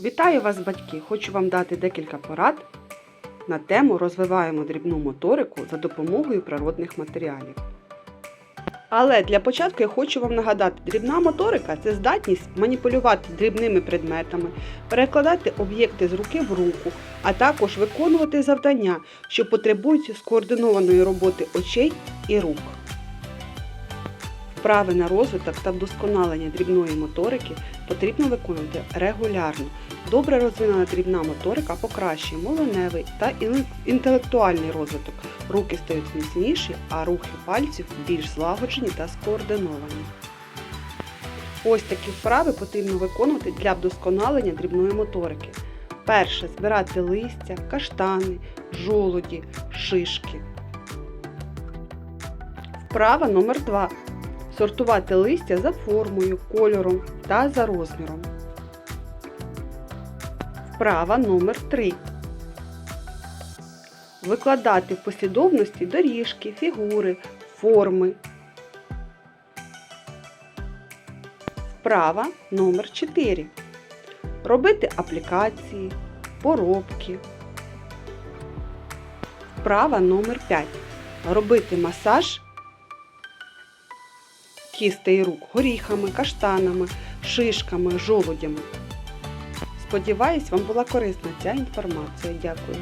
Вітаю вас, батьки! Хочу вам дати декілька порад на тему розвиваємо дрібну моторику за допомогою природних матеріалів. Але для початку я хочу вам нагадати, дрібна моторика це здатність маніпулювати дрібними предметами, перекладати об'єкти з руки в руку, а також виконувати завдання, що потребують скоординованої роботи очей і рук. Вправи на розвиток та вдосконалення дрібної моторики потрібно виконувати регулярно. Добре розвинена дрібна моторика покращує мовленевий та інтелектуальний розвиток. Руки стають міцніші, а рухи пальців більш злагоджені та скоординовані. Ось такі вправи потрібно виконувати для вдосконалення дрібної моторики. Перше збирати листя, каштани, жолуді, шишки. Вправа номер 2 Сортувати листя за формою, кольором та за розміром. Вправа номер 3 Викладати в послідовності доріжки, фігури, форми. Вправа номер 4 Робити аплікації, поробки. Вправа номер 5 Робити масаж кістей рук горіхами, каштанами, шишками, жолудями. Сподіваюсь, вам була корисна ця інформація. Дякую.